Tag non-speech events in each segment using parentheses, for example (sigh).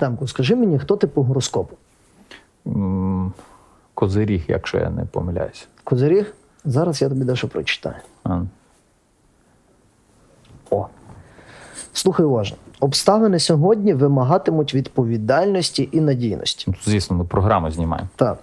Артемку, скажи мені, хто ти по гороскопу? Козиріг, якщо я не помиляюся. Козиріг? Зараз я тобі дещо прочитаю. А, О. Слухай уважно. Обставини сьогодні вимагатимуть відповідальності і надійності. ну, Звісно, ми програму знімаємо. Так.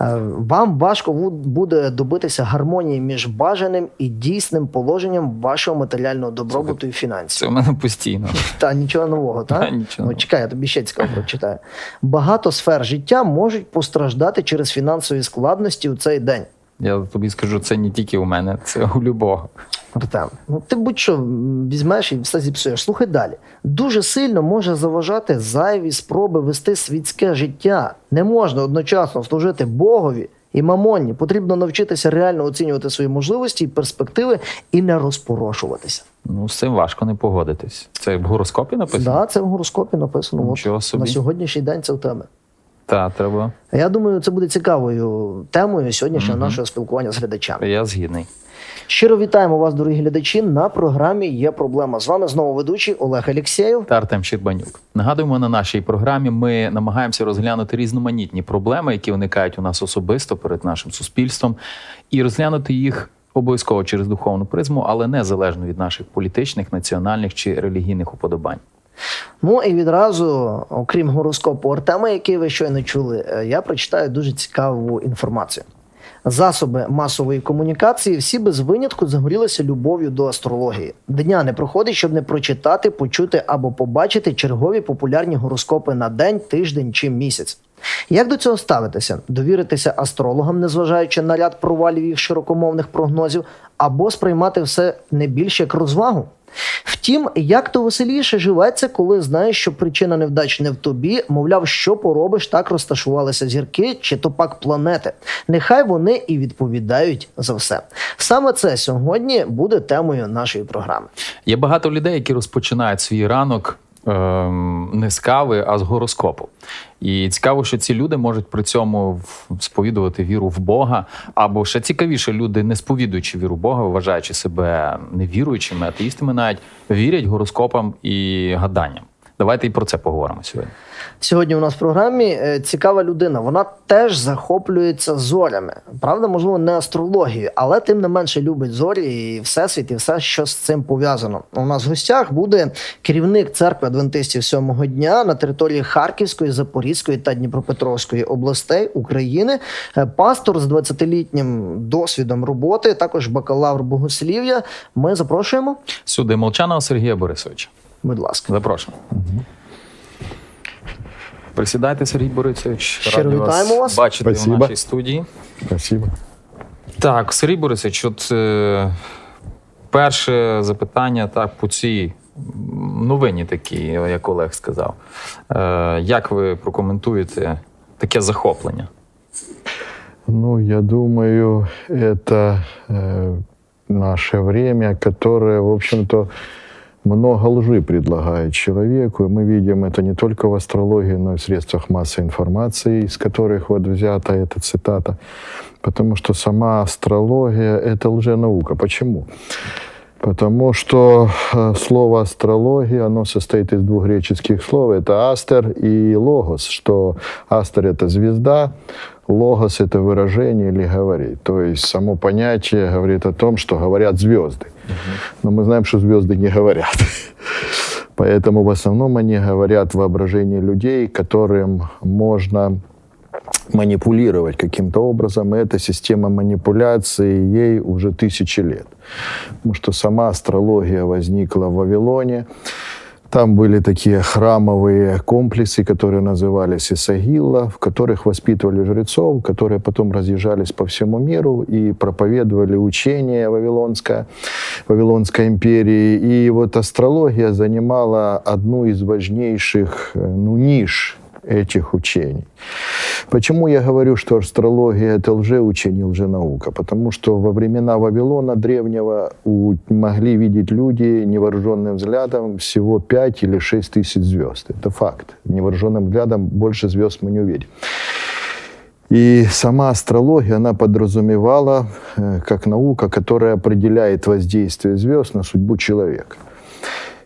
Е, Вам важко буде добитися гармонії між бажаним і дійсним положенням вашого матеріального добробуту і фінансів. Це в мене постійно. (laughs) Та нічого нового, Та, так? нічого Ну, чекай, я тобі ще цікаво прочитаю. Багато сфер життя можуть постраждати через фінансові складності у цей день. Я тобі скажу, це не тільки у мене, це у любого. Артем, ну ти будь-що візьмеш і все зіпсуєш. Слухай далі. Дуже сильно може заважати зайві спроби вести світське життя. Не можна одночасно служити Богові і мамонні. Потрібно навчитися реально оцінювати свої можливості і перспективи і не розпорошуватися. Ну, з цим важко не погодитись. Це в гороскопі написано? Да, це в гороскопі написано. Нічого собі. на сьогоднішній день це в тебе. Так, треба. Я думаю, це буде цікавою темою сьогоднішнього Мгм. нашого спілкування з глядачами. Я згідний. Щиро вітаємо вас, дорогі глядачі. На програмі є проблема. З вами знову ведучий Олег Алєксєєв. Та Артем Щербанюк. Нагадуємо, на нашій програмі ми намагаємося розглянути різноманітні проблеми, які виникають у нас особисто перед нашим суспільством, і розглянути їх обов'язково через духовну призму, але незалежно від наших політичних, національних чи релігійних уподобань. Ну і відразу, окрім гороскопу Артема, який ви щойно чули, е, я прочитаю дуже цікаву інформацію. Засоби масової комунікації всі без винятку загорілися любов'ю до астрології. Дня не проходить, щоб не прочитати, почути або побачити чергові популярні гороскопи на день, тиждень чи місяць. Як до цього ставитися? Довіритися астрологам, незважаючи на ряд провалів їх широкомовних прогнозів, або сприймати все не більше як розвагу? Втім, як то веселіше живеться, коли знаєш, що причина невдач не в тобі, мовляв, що поробиш, так розташувалися зірки чи то пак планети. Нехай вони і відповідають за все. Саме це сьогодні буде темою нашої програми. Є багато людей, які розпочинають свій ранок ем, не з кави, а з гороскопу. І цікаво, що ці люди можуть при цьому сповідувати віру в Бога, або ще цікавіше, люди, не сповідуючи віру в Бога, вважаючи себе невіруючими, атеїстами, навіть вірять гороскопам і гаданням. Давайте і про це поговоримо сьогодні. Сьогодні у нас в програмі е, цікава людина. Вона теж захоплюється зорями. Правда, можливо, не астрологією, але тим не менше любить зорі і всесвіт, і все, що з цим пов'язано. У нас в гостях буде керівник церкви адвентистів сьомого дня на території Харківської, Запорізької та Дніпропетровської областей України. Е, Пастор з 20-літнім досвідом роботи, також бакалавр богослів'я. Ми запрошуємо. Сюди Молчаного Сергія Борисовича. Будь ласка. Запрошую. Присідайте, Сергій Борисович. Щиро Раді вітаємо вас. бачити в Спасибо. нашій студії. Спасибо. Так, Сергій Борисович, от е, перше запитання так, по цій новині такій, як Олег сказав. Е, як ви прокоментуєте таке захоплення? Ну, я думаю, это э, наше время, которое, в общем-то, много лжи предлагает человеку. И мы видим это не только в астрологии, но и в средствах массовой информации, из которых вот взята эта цитата. Потому что сама астрология — это лженаука. Почему? Потому что э, слово астрология, оно состоит из двух греческих слов. Это астер и логос, что астер — это звезда, логос — это выражение или говорить. То есть само понятие говорит о том, что говорят звезды. Но мы знаем, что звезды не говорят. Поэтому в основном они говорят воображение людей, которым можно манипулировать каким-то образом. И эта система манипуляции ей уже тысячи лет. Потому что сама астрология возникла в Вавилоне. Там были такие храмовые комплексы, которые назывались Исагилла, в которых воспитывали жрецов, которые потом разъезжались по всему миру и проповедовали учение вавилонское, Вавилонской империи. И вот астрология занимала одну из важнейших э, ну, ниш этих учений. Почему я говорю, что астрология – это лжеучение, лженаука? Потому что во времена Вавилона древнего могли видеть люди невооруженным взглядом всего 5 или 6 тысяч звезд. Это факт. Невооруженным взглядом больше звезд мы не увидим. И сама астрология, она подразумевала э, как наука, которая определяет воздействие звезд на судьбу человека.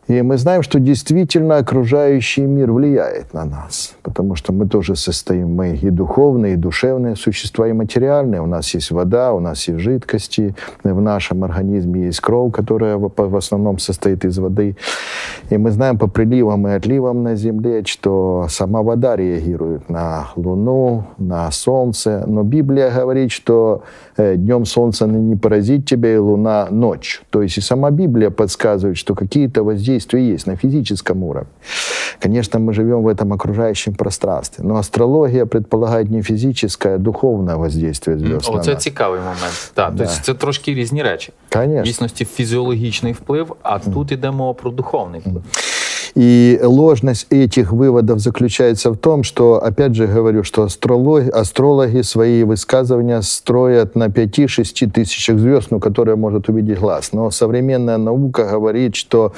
И мы знаем, что действительно окружающий мир влияет на нас, потому что мы тоже состоим, мы и духовные, и душевные существа, и материальные. У нас есть вода, у нас есть жидкости, в нашем организме есть кровь, которая в основном состоит из воды. И мы знаем по приливам и отливам на Земле, что сама вода реагирует на Луну, на Солнце. Но Библия говорит, что э, днем Солнце не поразит тебя, и Луна ночью. То есть и сама Библия подсказывает, что какие-то воздействия есть на физическом уровне. Конечно, мы живем в этом окружающем пространстве. Но астрология предполагает не физическое, а духовное воздействие звезд на Оце нас. цікавий момент. Так, Да. тобто це трошки різні речі. Конечно. В дійсності фізіологічний вплив, а тут іде мова про духовний вплив. И ложность этих выводов заключается в том, что, опять же говорю, что астрологи, астрологи свои высказывания строят на 5-6 тысячах звезд, ну, которые может увидеть глаз. Но современная наука говорит, что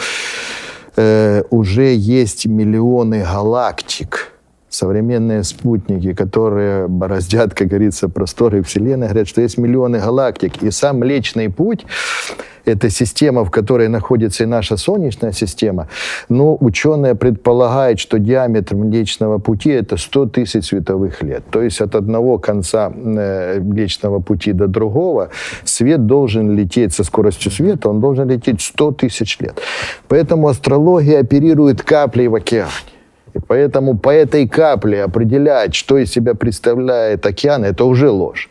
э, уже есть миллионы галактик, современные спутники, которые бороздят, как говорится, просторы Вселенной, говорят, что есть миллионы галактик. И сам Млечный Путь – это система, в которой находится и наша Солнечная система. Но ученые предполагают, что диаметр Млечного Пути – это 100 тысяч световых лет. То есть от одного конца э, Млечного Пути до другого свет должен лететь со скоростью света, он должен лететь 100 тысяч лет. Поэтому астрология оперирует каплей в океане. И поэтому по этой капле определять, что из себя представляет океан, это уже ложь.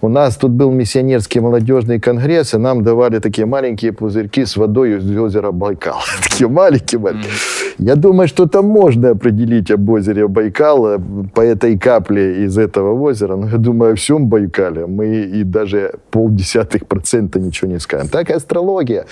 У нас тут был миссионерский молодежный конгресс, и нам давали такие маленькие пузырьки с водой из озера Байкал. (laughs) Такие маленькие, маленькие. Я думаю, что там можно определить об озере Байкал э, по этой капле из этого озера. Но я думаю, о всем Байкале мы и даже полдесятых процента ничего не скажем. Так и астрология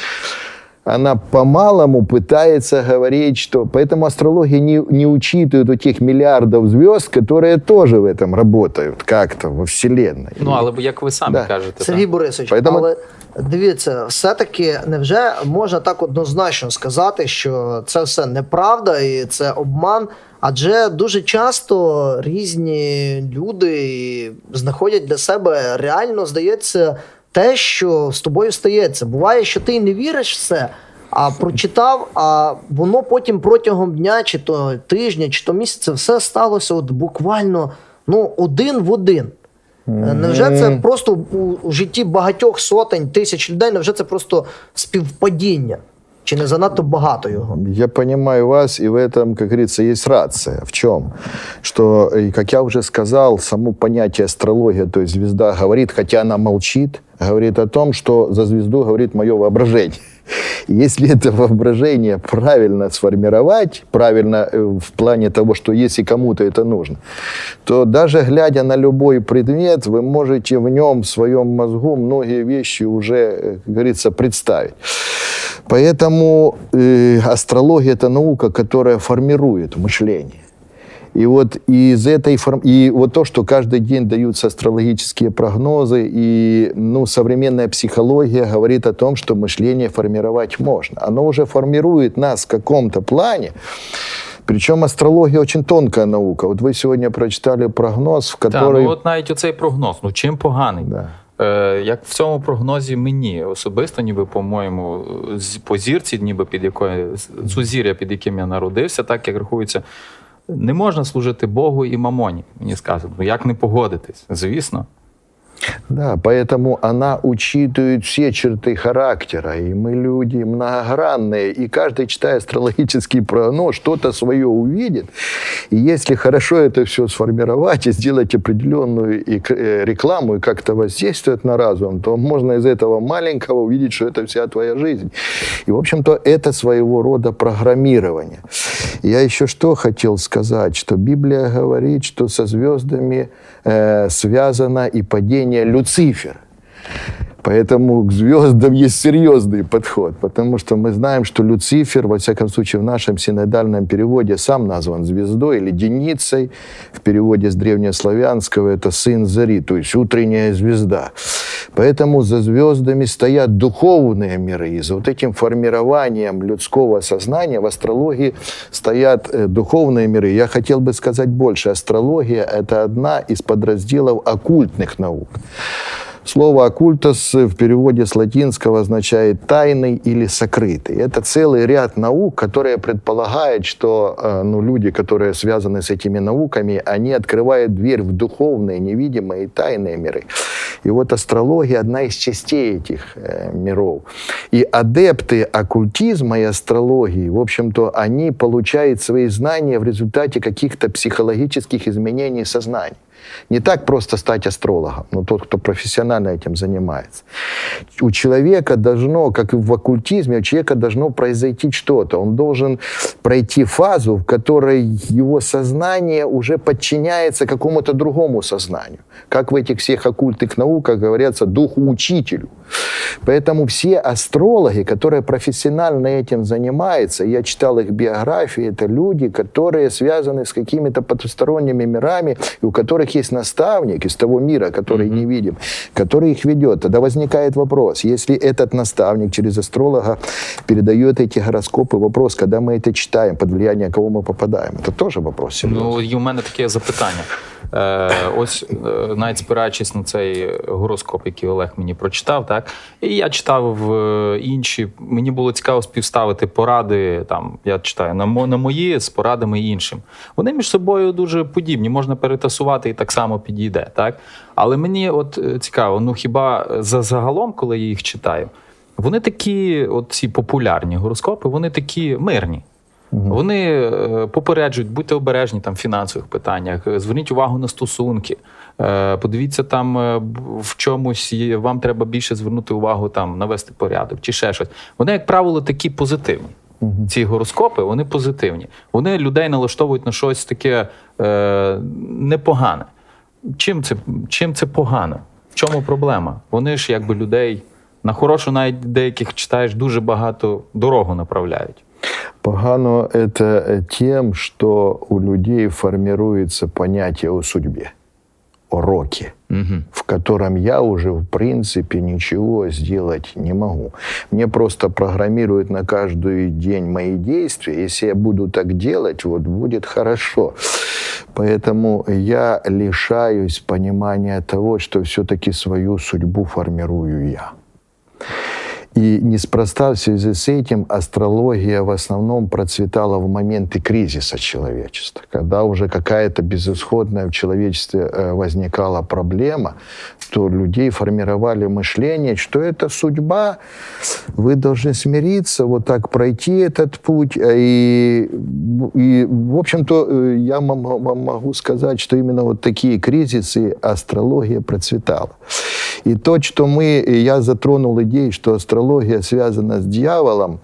она по-малому пытается говорить, что... Поэтому астрология не, не учитывает у тех миллиардов звезд, которые тоже в этом работают как-то во Вселенной. Ну, але як ви самі Да. кажете, Сергій так. Борисович, Поэтому- але дивіться, все-таки невже можна так однозначно сказати, що це все неправда і це обман? Адже дуже часто різні люди знаходять для себе реально, здається, те, що з тобою стається. Буває, що ти не віриш в це, а прочитав, а воно потім протягом дня, чи то тижня, чи то місяця, все сталося от буквально ну, один в один. Невже це просто у житті багатьох сотень тисяч людей? Невже це просто співпадіння? Чи не занадто багато його? Я понимаю вас, и в этом, как говорится, есть рация. В чем? Что, и как я уже сказал, само понятие астрология, то есть звезда говорит, хотя она молчит, говорит о том, что за звезду говорит мое воображение. Если это воображение правильно сформировать, правильно э, в плане того, что если кому-то это нужно, то даже глядя на любой предмет, вы можете в нем, в своем мозгу многие вещи уже, э, как говорится, представить. Поэтому э, астрология – это наука, которая формирует мышление. И вот из этой форм... и вот то, что каждый день даются астрологические прогнозы, и ну, современная психология говорит о том, что мышление формировать можно. Оно уже формирует нас в каком-то плане. Причем астрология очень тонкая наука. Вот вы сегодня прочитали прогноз, в Так, который... ну от навіть оцей прогноз, ну чим поганий? Да. Е, як в цьому прогнозі мені особисто, ніби, по-моєму, з- по зірці, ніби під якою сузір'я, під яким я народився, так як рахується, не можна служити Богу і мамоні. Мені сказано, ну як не погодитись? Звісно. Да, поэтому она учитывает все черты характера. И мы люди многогранные. И каждый, читая астрологический (laughs) прогноз, что-то свое увидит. И если хорошо это все сформировать и сделать определенную э, рекламу и как-то воздействовать на разум, то можно из этого маленького увидеть, что это вся твоя жизнь. И, в общем-то, это своего рода программирование. Я еще что хотел сказать, что Библия говорит, что со звездами э, связано и падение Люцифера. Поэтому к звездам есть серьезный подход, потому что мы знаем, что Люцифер, во всяком случае, в нашем синодальном переводе сам назван звездой или деницей. В переводе с древнеславянского это сын зари, то есть утренняя звезда. Поэтому за звездами стоят духовные миры. И за вот этим формированием людского сознания в астрологии стоят э, духовные миры. Я хотел бы сказать больше. Астрология – это одна из подразделов оккультных наук. Слово «оккультос» в переводе с латинского означает «тайный» или «сокрытый». Это целый ряд наук, которые предполагают, что э, ну, люди, которые связаны с этими науками, они открывают дверь в духовные, невидимые и тайные миры. И вот астрология одна из частей этих э, миров. И адепты оккультизма и астрологии, в общем-то, они получают свои знания в результате каких-то психологических изменений сознания. Не так просто стать астрологом, но тот, кто профессионально этим занимается. У человека должно, как и в оккультизме, у человека должно произойти что-то. Он должен пройти фазу, в которой его сознание уже подчиняется какому-то другому сознанию. Как в этих всех оккультных науках говорится, духу учителю. Поэтому все астрологи, которые профессионально этим занимаются, я читал их биографии, это люди, которые связаны с какими-то потусторонними мирами, и у которых есть наставник из того мира, который не видим, который их ведет. Тогда возникает вопрос, если этот наставник через астролога передает эти гороскопы, вопрос, когда мы это читаем, под влияние кого мы попадаем, это тоже вопрос серьезный. Ну, у мене таке запитання. Е, ось е, навіть спираючись на цей гороскоп, який Олег мені прочитав, так і я читав е, інші. Мені було цікаво співставити поради. Там я читаю на, на мої з порадами іншим. Вони між собою дуже подібні, можна перетасувати і так само підійде. Так? Але мені от цікаво, ну хіба за загалом, коли я їх читаю, вони такі, от ці популярні гороскопи, вони такі мирні. Вони е, попереджують, будьте обережні там в фінансових питаннях, е, зверніть увагу на стосунки. Е, Подивіться там в чомусь, є- вам треба більше звернути увагу там навести порядок чи ще щось. Вони, як правило, такі позитивні. Ці гороскопи вони позитивні. Вони людей налаштовують на щось таке е, непогане. Чим це, чим це погано? В чому проблема? Вони ж якби людей на хорошу, навіть деяких читаєш, дуже багато дорогу направляють. Погано это тем, что у людей формируется понятие о судьбе, о роке, Угу. в котором я уже, в принципе, ничего сделать не могу. Мне просто программируют на каждый день мои действия. Если я буду так делать, вот будет хорошо. Поэтому я лишаюсь понимания того, что все-таки свою судьбу формирую я. И неспроста в связи с этим астрология в основном процветала в моменты кризиса человечества, когда уже какая-то безысходная в человечестве э, возникала проблема, то людей формировали мышление, что это судьба, вы должны смириться, вот так пройти этот путь. э, И, и в общем-то, э, я могу сказать, что именно вот такие кризисы астрология процветала. И то, что мы, я затронул идею, что астрология связана с дьяволом,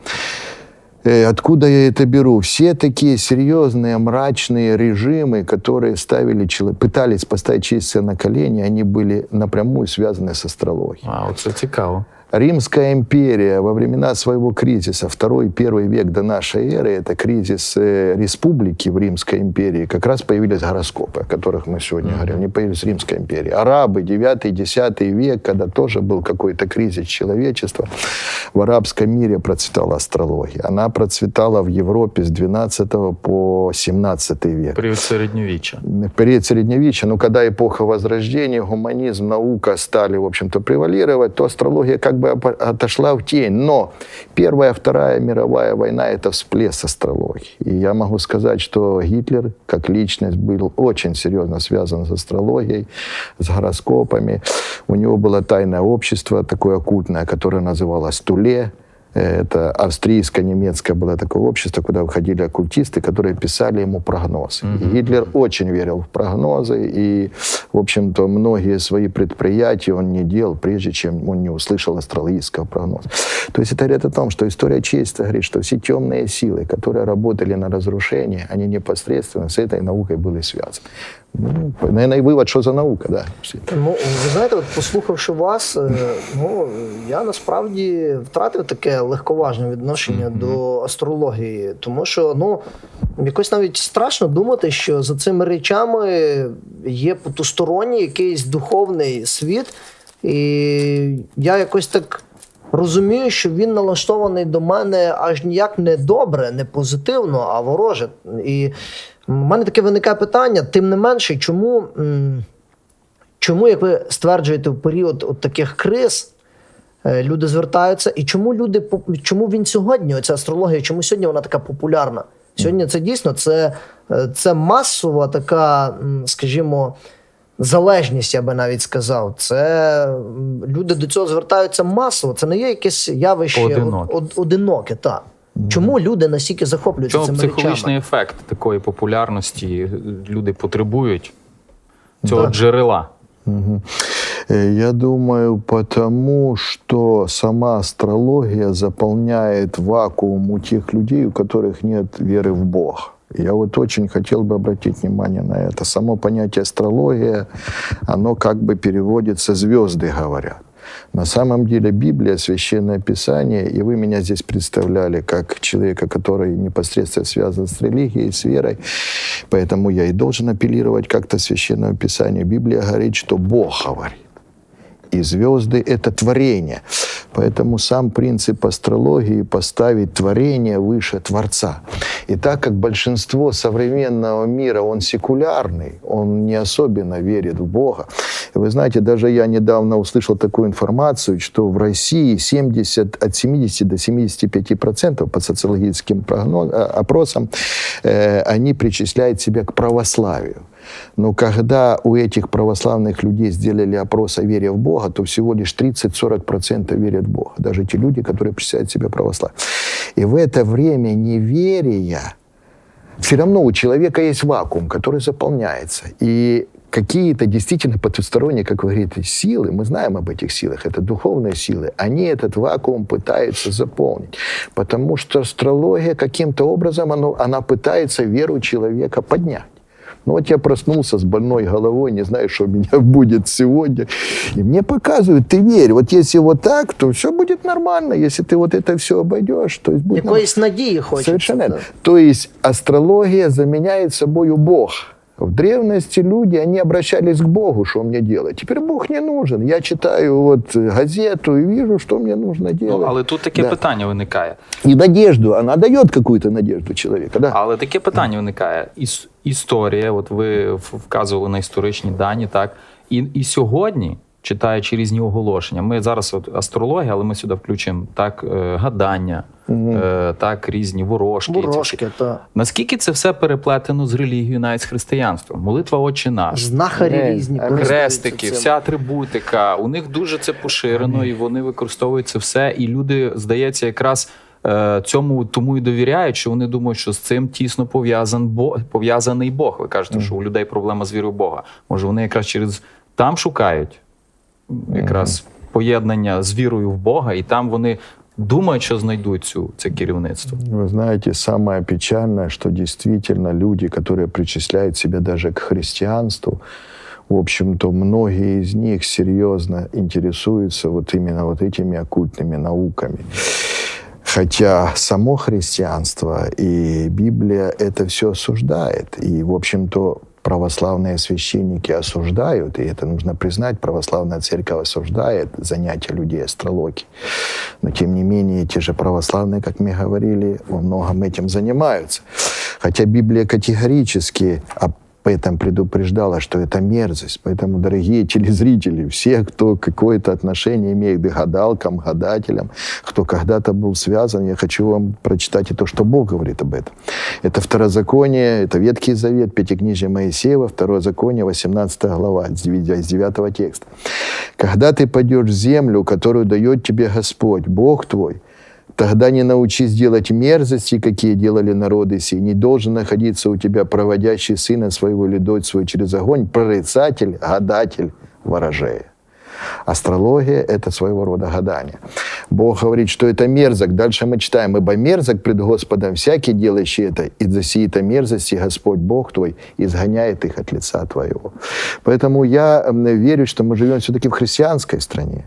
Э, Откуда я это беру? Все такие серьезные, мрачные режимы, которые ставили, пытались поставить человечество на колени, они были напрямую связаны с астрологией. А, це цікаво. Римская империя во времена своего кризиса, второй, первый век до нашей эры, это кризис э, республики в Римской империи, как раз появились гороскопы, о которых мы сегодня говорим, они появились в Римской империи. Арабы, 9-10 век, когда тоже был какой-то кризис человечества, в арабском мире процветала астрология. Она процветала в Европе с 12 по 17 век Період середньовіччя. в период средневечия, но когда эпоха Возрождения, гуманизм, наука стали, в общем-то, превалировать, то астрология как бы опо- отошла в тень. Но Первая, Вторая мировая война – это всплеск астрологии. И я могу сказать, что Гитлер, как личность, был очень серьезно связан с астрологией, с гороскопами. У него было тайное общество, такое оккультное, которое называлось «Туле», это австрийско-немецкое было такое общество, куда входили оккультисты, которые писали ему прогнозы. И Гитлер очень верил в прогнозы, и, в общем-то, многие свои предприятия он не делал, прежде чем он не услышал астрологического прогноза. То есть это говорит о том, что история чести говорит, что все темные силы, которые работали на разрушение, они непосредственно с этой наукой были связаны. Ну, и вывод, за наука, да. Ну, ви знаєте, от послухавши вас, е, ну я насправді втратив таке легковажне відношення до астрології, тому що ну якось навіть страшно думати, що за цими речами є потусторонній якийсь духовний світ, і я якось так. Розумію, що він налаштований до мене аж ніяк не добре, не позитивно, а вороже. І в мене таке виникає питання: тим не менше, чому чому, як ви стверджуєте, в період от таких криз е, люди звертаються, і чому люди чому він сьогодні, оця астрологія, чому сьогодні вона така популярна? Сьогодні це дійсно це, е, це масова така, скажімо, залежність, я би навіть сказав. Це м, люди до цього звертаються масово. Це не є якесь явище Поодиноке. од- од- одиноке. Так. Чому люди настільки захоплюються Чому цими психологічний речами? ефект такої популярності люди потребують цього Да. джерела? Мгм. Э, Я думаю, потому что сама астрология заполняет вакуум у тех людей, у которых нет веры в Бога. Я вот очень хотел бы обратить внимание на это. Само понятие астрология, оно как бы переводится «звезды говорят». На самом деле Библия, Священное Писание, и вы меня здесь представляли как человека, который непосредственно связан с религией, с верой, поэтому я и должен апеллировать как-то Священному Писанию. Библия говорит, что Бог говорит. И звезды — это творение. Поэтому сам принцип астрологии — поставить творение выше Творца. И так как большинство современного мира, он секулярный, он не особенно верит в Бога. Вы знаете, даже я недавно услышал такую информацию, что в России 70, от 70 до 75 процентов по социологическим прогноз, э, опросам э, они причисляют себя к православию. Но когда у этих православных людей сделали опрос о вере в Бога, то всего лишь 30-40% верят в Бога. Даже те люди, которые причисляют себя православию. И в это время неверия все равно у человека есть вакуум, который заполняется. И какие-то действительно потусторонние, как вы говорите, силы, мы знаем об этих силах, это духовные силы, они этот вакуум пытаются заполнить. Потому что астрология каким-то образом, оно, она пытается веру человека поднять. Ну вот я проснулся с больной головой, не знаю, что у меня (laughs) будет сегодня. И мне показывают, ты верь, вот если вот так, то все будет нормально. Если ты вот это все обойдешь, то есть будет нормально. Якоїсь надії хочеться. Совершенно да. верно. То есть астрология заменяет собою Бог. В древности люди, они обращались к Богу, что мне делать. Теперь Бог не нужен. Я читаю вот газету и вижу, что мне нужно делать. Ну, але тут таке Да. питання виникає. І надежду, она дает какую-то надежду чоловіка. да? Але таке питання виникає. Іс- історія, от ви вказували на історичні дані, так? І, і сьогодні, читаючи різні оголошення, ми зараз от астрологія, але ми сюди включимо так, е, гадання, е, так, різні ворожки. Ворожки, та. Наскільки це все переплетено з релігією, навіть з християнством? Молитва Отче наш. Знахарі Е, різні. Хрестики, вся атрибутика, у них дуже це поширено, і вони використовують це все. І люди, здається, якраз цьому тому і довіряють, що вони думають, що з цим тісно пов'язан Бог, пов'язаний Бог. Ви кажете, що у людей проблема з вірою в Бога. Може, вони якраз через там шукають якраз поєднання з вірою в Бога, і там вони думають, що знайдуть цю це керівництво. Вы знаете, самое печальное, что действительно люди, которые причисляют себя даже к христианству, в общем-то, многие из них серьезно интересуются вот именно вот этими оккультными науками. Хотя само христианство и Библия это все осуждает. И, в общем-то, православные священники осуждают, и это нужно признать, православная церковь осуждает занятия людей астрологией. Но, тем не менее, те же православные, как мы говорили, во многом этим занимаются. Хотя Библия категорически об этом предупреждала, что это мерзость. Поэтому, дорогие телезрители, все, кто какое-то отношение имеет к гадалкам, гадателям, кто когда-то был связан, я хочу вам прочитать и то, что Бог говорит об этом. Это Второзаконие, это Ветхий Завет, Пятикнижие Моисеева, Второзаконие, 18 глава, с 9 с 9 текста. «Когда ты пойдешь в землю, которую дает тебе Господь, Бог твой, Тогда не научись делать мерзости, какие делали народы сии. Не должен находиться у тебя проводящий сына своего или дочь свою через огонь, прорицатель, гадатель, ворожея. Астрология – это своего рода гадание. Бог говорит, что это мерзок. Дальше мы читаем, «Ибо мерзок пред Господом всякий, делающий это, и за сии-то мерзости Господь Бог твой изгоняет их от лица твоего». Поэтому я верю, что мы живем все-таки в христианской стране.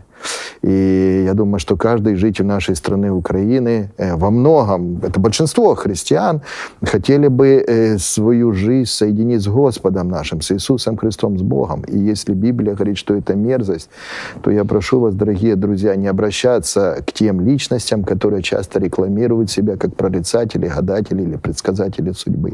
И я думаю, что каждый житель нашей страны Украины э, во многом, это большинство христиан, хотели бы э, свою жизнь соединить с Господом нашим, с Иисусом Христом, с Богом. И если Библия говорит, что это мерзость, то я прошу вас, дорогие друзья, не обращаться к тем личностям, которые часто рекламируют себя как прорицатели, гадатели или предсказатели судьбы.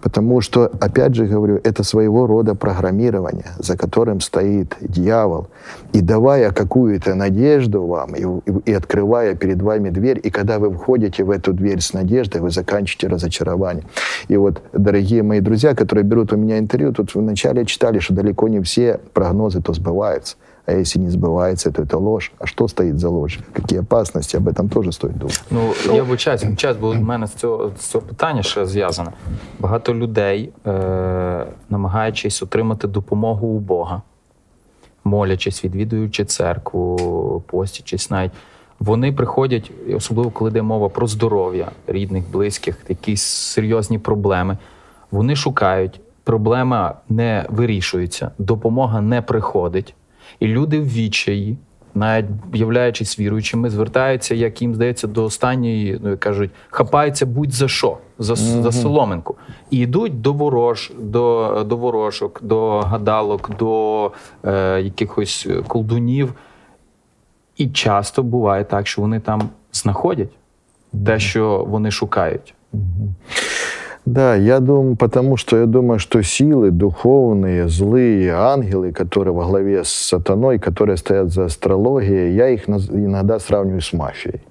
Потому что, опять же говорю, это своего рода программирование, за которым стоит дьявол. И давая какую-то надежду вам, и, и- и открывая перед вами дверь, и когда вы входите в эту дверь с надеждой, вы заканчиваете разочарование. И вот, дорогие мои друзья, которые берут у меня интервью, тут вначале читали, что далеко не все прогнозы то сбываются. А если не сбывается, то это ложь. А что стоит за ложь? Какие опасности? Об этом тоже стоит думать. Ну, я вибачаюсь, час, бо в мене з цього, з цього питання ще зв'язане. Багато людей, е, намагаючись отримати допомогу у Бога, молячись, відвідуючи церкву, постячись навіть, вони приходять, особливо коли йде мова про здоров'я рідних, близьких, якісь серйозні проблеми. Вони шукають, проблема не вирішується, допомога не приходить. І люди в відчаї, навіть являючись віруючими, звертаються, як їм здається, до останньої, ну кажуть, хапаються будь-за що, за, с- за соломинку. І йдуть до ворож, до, до ворожок, до гадалок, до е, якихось колдунів. І часто буває так, що вони там знаходять те, що вони шукають. Да, я думаю, потому что я думаю, что силы духовные, злые ангелы, которые во главе с сатаной, которые стоят за астрологией, я их иногда сравниваю с мафией.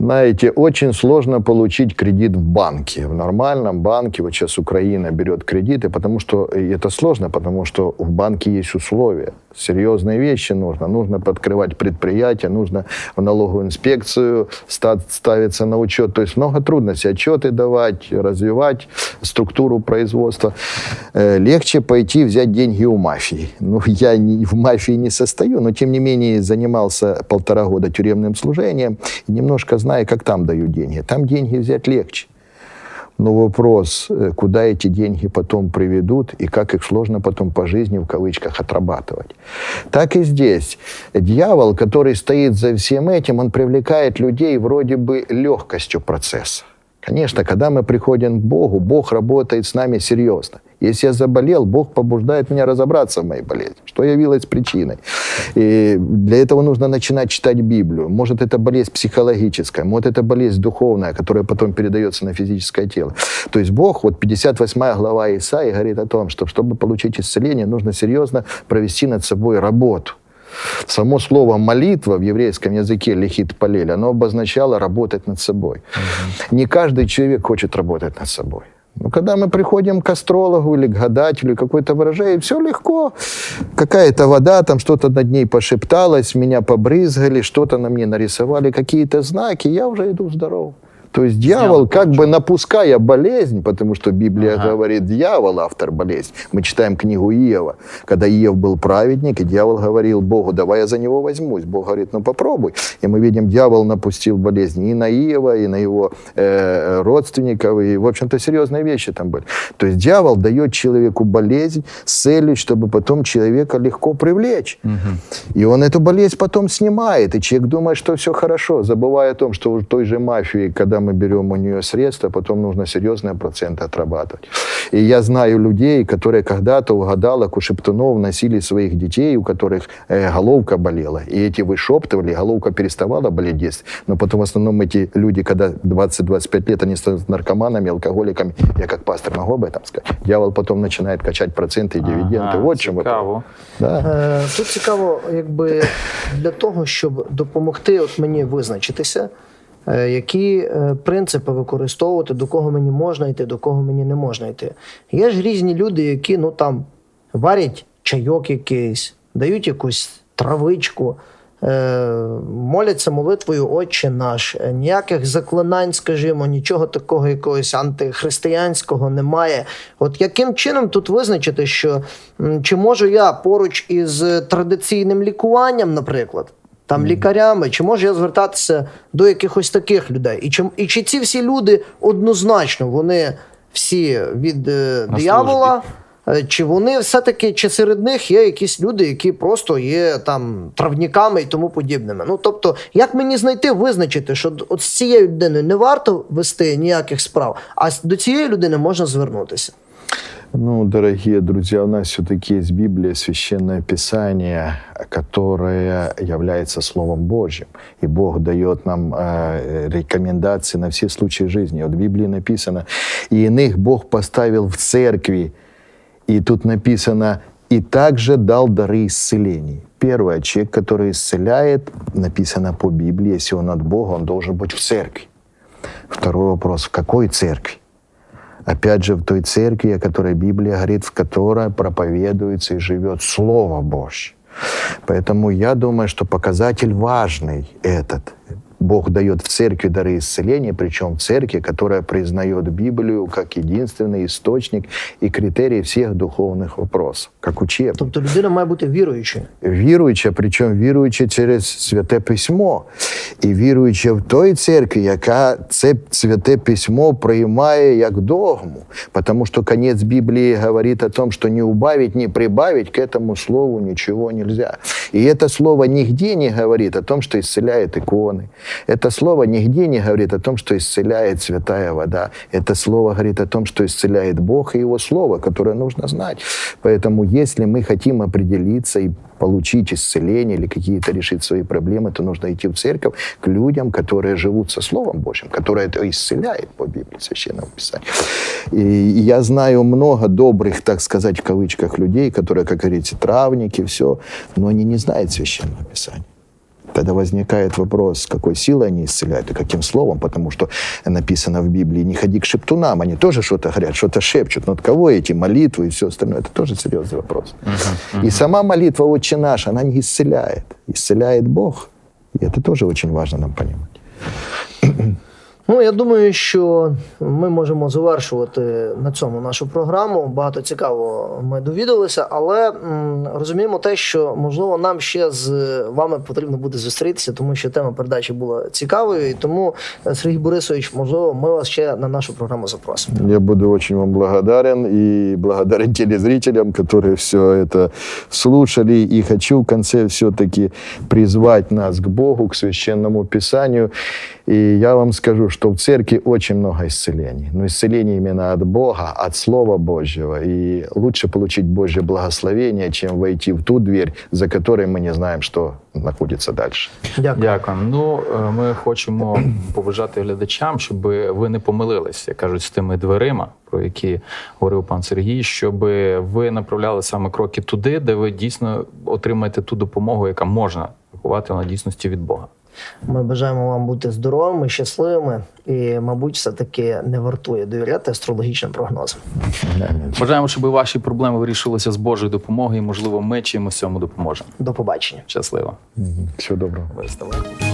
Знаете, очень сложно получить кредит в банке. В нормальном банке, вот сейчас Украина берет кредиты, потому что это сложно, потому что в банке есть условия. Серьезные вещи нужно. Нужно подкрывать предприятия, нужно в налоговую инспекцию ста- ставиться на учет. То есть много трудностей. Отчеты давать, развивать структуру производства. Э, Легче пойти взять деньги у мафии. Ну, я не, в мафии не состою, но тем не менее занимался полтора года тюремным служением немножко знаю, как там дают деньги. Там деньги взять легче. Но вопрос, э, куда эти деньги потом приведут и как их сложно потом по жизни в кавычках отрабатывать. Так и здесь. Дьявол, который стоит за всем этим, он привлекает людей вроде бы легкостью процесса. Конечно, когда мы приходим к Богу, Бог работает с нами серьезно. Если я заболел, Бог побуждает меня разобраться в моей болезни, что явилось причиной. И для этого нужно начинать читать Библию. Может, это болезнь психологическая, может, это болезнь духовная, которая потом передается на физическое тело. То есть Бог, вот 58 глава Исаии говорит о том, что чтобы получить исцеление, нужно серьезно провести над собой работу. Само слово молитва в еврейском языке лихит палель, оно обозначало работать над собой. Не каждый человек хочет работать над собой. Но когда мы приходим к астрологу или к гадателю, какой-то выражение, все легко. Какая-то вода, там что-то над ней пошепталось, меня побрызгали, что-то на мне нарисовали, какие-то знаки, я уже иду здоров. То есть дьявол, как бы напуская болезнь, потому что Библия Ага. говорит, дьявол автор болезни. Мы читаем книгу Иова, когда Иов был праведник, и дьявол говорил Богу, давай я за него возьмусь. Бог говорит, ну попробуй. И мы видим, дьявол напустил болезнь и на Иова, и на его э, родственников, и, в общем-то, серьезные вещи там были. То есть дьявол дает человеку болезнь с целью, чтобы потом человека легко привлечь. И он эту болезнь потом снимает, и человек думает, что все хорошо, забывая о том, что у той же мафии, когда мы берем у нее средства, потом нужно серьезные проценты отрабатывать. И я знаю людей, которые когда-то у гадалок, у шептунов носили своих детей, у которых э, головка болела, и эти вышептывали, головка переставала болеть в детстве. Но потом в основном эти люди, когда 20-25 лет, они становятся наркоманами, алкоголиками, я как пастор могу об этом сказать, дьявол потом начинает качать проценты и дивиденды. Ага, вот в чем цікаво. Да. Е, Тут цікаво, якби для того, щоб допомогти от мені визначитися, е, Які е, принципи використовувати, до кого мені можна йти, до кого мені не можна йти. Є ж різні люди, які ну там варять чайок якийсь, дають якусь травичку. е, Моляться молитвою Отче наш, Е, ніяких заклинань, скажімо, нічого такого якогось антихристиянського немає. От яким чином тут визначити, що чи можу я поруч із традиційним лікуванням, наприклад, там лікарями, чи можу я звертатися до якихось таких людей? І чи, і чи ці всі люди однозначно вони всі від е, диявола? Е, Чи вони все-таки, чи серед них є якісь люди, які просто є там травніками і тому подібними? Ну тобто, як мені знайти, визначити, що от з цією людиною не варто вести ніяких справ, а до цієї людини можна звернутися? Ну, дорогие друзья, у нас все-таки есть Библия, Священное Писание, которое является Словом Божьим. И Бог дает нам э, рекомендации на все случаи жизни. Вот в Библии написано, и иных Бог поставил в церкви. И тут написано, и также дал дары исцелений. Первое, человек, который исцеляет, написано по Библии, если он от Бога, он должен быть в церкви. Второй вопрос, в какой церкви? Опять же, в той церкви, о которой Библия говорит, в которой проповедуется и живет Слово Божье. Поэтому я думаю, что показатель важный этот. Бог дает в церкви дары исцеления, причем в церкви, которая признает Библию как единственный источник и критерий всех духовных вопросов, как учебник. Тобто людина має бути віруючою. Віруюча, причому віруюча через святе письмо, і віруюча в той церкві, яка це святе письмо приймає як догму. Потому что конец Библии говорит о том, что не убавить, не прибавить к этому слову ничего нельзя. И это слово нигде не говорит о том, что исцеляет иконы. это слово нигде не говорит о том, что исцеляет святая вода. Это слово говорит о том, что исцеляет Бог и Его Слово, которое нужно знать. Поэтому если мы хотим определиться и получить исцеление или какие-то решить свои проблемы, то нужно идти в церковь к людям, которые живут со Словом Божьим, которое это исцеляет по Библии, Священному Писанию. И я знаю много добрых, так сказать, в кавычках людей, которые, как говорится, травники, все, но они не знают Священного Писания. Тогда возникает вопрос, с какой силой они исцеляют и каким словом, потому что написано в Библии, не ходи к шептунам, они тоже что-то говорят, что-то шепчут. Но от кого эти молитвы и все остальное, это тоже серьезный вопрос. И сама молитва «Отче наш», она не исцеляет. Исцеляет Бог. И это тоже очень важно нам понимать. Ну, я думаю, що ми можемо завершувати на цьому нашу програму. Багато цікавого ми довідалися, але м, розуміємо те, що можливо нам ще з вами потрібно буде зустрітися, тому що тема передачі була цікавою. І тому, е, Сергій Борисович, можливо, ми вас ще на нашу програму запросимо. Я буду очень вам благодарен и благодарен телезрителям, которые все это слушали. И хочу в конце все-таки призвать нас к Богу, к Священному Писанию. И я вам скажу, что в церкви очень много исцелений. Но исцеление именно от Бога, от Слова Божьего. И лучше получить Божье благословение, чем войти в ту дверь, за которой мы не знаем, что находится дальше. Дякую. Дякую. Ну, е, ми хочемо (clears throat) побажати глядачам, щоб ви не помилилися, як кажуть, з тими дверима, про які говорив пан Сергій, щоб ви направляли саме кроки туди, де ви дійсно отримаєте ту допомогу, яка можна рахувати на дійсності від Бога. Ми бажаємо вам бути здоровими, щасливими і, мабуть, все-таки не вартує довіряти астрологічним прогнозам. Бажаємо, щоб ваші проблеми вирішилися з Божою допомогою, і можливо, ми чимось цьому допоможемо. До побачення. Щасливо. Всього доброго. Виставляйте.